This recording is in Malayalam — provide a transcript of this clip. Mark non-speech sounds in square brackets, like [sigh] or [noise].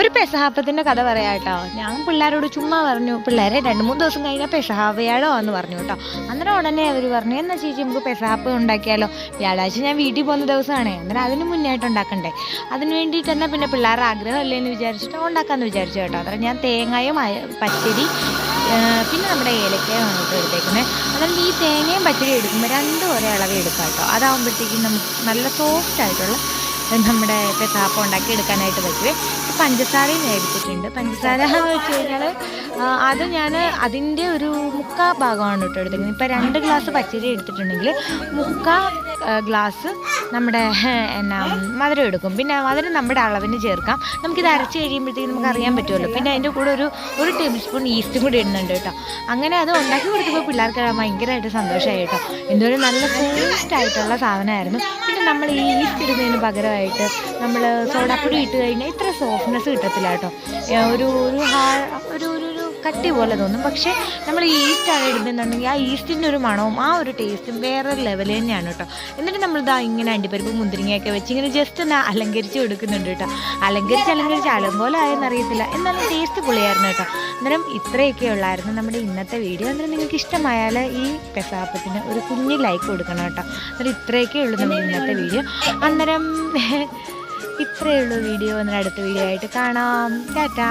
ഒരു പെസഹാപ്പത്തിന്റെ കഥ പറയാം കേട്ടോ. ഞാൻ പിള്ളേരോട് ചുമ്മാ പറഞ്ഞു പിള്ളേരെ രണ്ട് മൂന്ന് ദിവസം കഴിഞ്ഞാൽ പെസഹാ വ്യാഴോ എന്ന് പറഞ്ഞു കേട്ടോ. അന്നേരം ഉടനെ അവർ പറഞ്ഞു എന്നാ ചേച്ചി നമുക്ക് പെസഹാപ്പ് ഉണ്ടാക്കിയാലോ? വ്യാഴാഴ്ച ഞാൻ വീട്ടിൽ പോകുന്ന ദിവസമാണ് അന്നേരം അതിന് മുന്നായിട്ട് ഉണ്ടാക്കണ്ടേ? അതിന് വേണ്ടിയിട്ട് തന്നെ പിന്നെ പിള്ളേരുടെ ആഗ്രഹമല്ലേ എന്ന് വിചാരിച്ചിട്ട് ഉണ്ടാക്കാമെന്ന് വിചാരിച്ചു കേട്ടോ. അത്ര ഞാൻ തേങ്ങയും പച്ചരി പിന്നെ നമ്മുടെ ഏലക്കയും അങ്ങോട്ട് എടുത്തേക്കുന്നത് അതായത് ഈ തേങ്ങയും പച്ചരി എടുക്കുമ്പോൾ രണ്ടും ഒരേ അളവ് എടുക്കാം കേട്ടോ. അതാകുമ്പോഴത്തേക്കും നമുക്ക് നല്ല സോഫ്റ്റ് ആയിട്ടുള്ള നമ്മുടെ പെത്താപ്പം ഉണ്ടാക്കി എടുക്കാനായിട്ട് പറ്റുമേ പഞ്ചസാരയും മേടിച്ചിട്ടുണ്ട്. പഞ്ചസാര വെച്ച് കഴിഞ്ഞാൽ അത് ഞാൻ അതിന്റെ ഒരു മുക്കാ ഭാഗമാണ് കേട്ടോ എടുത്തിരിക്കുന്നത്. ഇപ്പം രണ്ട് ഗ്ലാസ് പച്ചരി എടുത്തിട്ടുണ്ടെങ്കിൽ മുക്കാ ഗ്ലാസ് നമ്മുടെ എന്നാ മധുരം എടുക്കും. പിന്നെ മധുരം നമ്മുടെ അളവിന് ചേർക്കാം. നമുക്കിത് അരച്ച് കഴിയുമ്പോഴത്തേക്കും നമുക്ക് അറിയാൻ പറ്റുമല്ലോ. പിന്നെ അതിന്റെ കൂടെ ഒരു ഒരു ടേബിൾ സ്പൂൺ ഈസ്റ്റും കൂടി ഇടുന്നുണ്ട് കേട്ടോ. അങ്ങനെ അത് ഉണ്ടാക്കി കൊടുത്തപ്പോൾ പിള്ളേർക്ക് ഭയങ്കരമായിട്ട് സന്തോഷമായി കേട്ടോ. എന്തോരം നല്ല സോഫ്റ്റ് ആയിട്ടുള്ള സാധനമായിരുന്നു. പിന്നെ നമ്മൾ ഈ ഈസ്റ്റ് ഇടുന്നതിന് പകരമായിട്ട് നമ്മൾ സോഡാപ്പൊടി ഇട്ട് കഴിഞ്ഞാൽ ഇത്ര സോഫ്റ്റ്നെസ് കിട്ടത്തില്ല കേട്ടോ. ഒരു ഒരു ഒരു ഒരു ഒരു കട്ടി പോലെ തോന്നും. പക്ഷേ നമ്മൾ ഈസ്റ്റാണ് ഇടുന്നുണ്ടെങ്കിൽ ആ ഈസ്റ്റിന്റെ ഒരു മണവും ആ ഒരു ടേസ്റ്റും വേറെ ലെവൽ തന്നെയാണ് കേട്ടോ. എന്നിട്ട് നമ്മൾ ഇതാ ഇങ്ങനെ അണ്ടിപ്പരിപ്പ് മുന്തിരിങ്ങയൊക്കെ വെച്ച് ഇങ്ങനെ ജസ്റ്റ് ഒന്ന് അലങ്കരിച്ച് കൊടുക്കുന്നുണ്ട് കേട്ടോ. അലങ്കരിച്ച് അലങ്കരിച്ച് അലങ്കോലം പോലെ ആയെന്നറിയത്തില്ല എന്നാലും ടേസ്റ്റ് പൊളിയായിരുന്നു കേട്ടോ. അന്നേരം ഇത്രയൊക്കെ ഉള്ളായിരുന്നു നമ്മുടെ ഇന്നത്തെ വീഡിയോ അന്നേരം നിങ്ങൾക്ക് ഇഷ്ടമായാൽ ഈ പെസാപ്പത്തിന് ഒരു കുഞ്ഞ് ലൈക്ക് കൊടുക്കണം കേട്ടോ. അന്നേരം ഇത്രയൊക്കെ ഉള്ളൂ നമ്മുടെ ഇന്നത്തെ വീഡിയോ അന്നേരം [laughs] ഇത്രയേ ഉള്ളൂ വീഡിയോ. അന്നേരം അടുത്ത വീഡിയോ ആയിട്ട് കാണാം. ടാറ്റാ.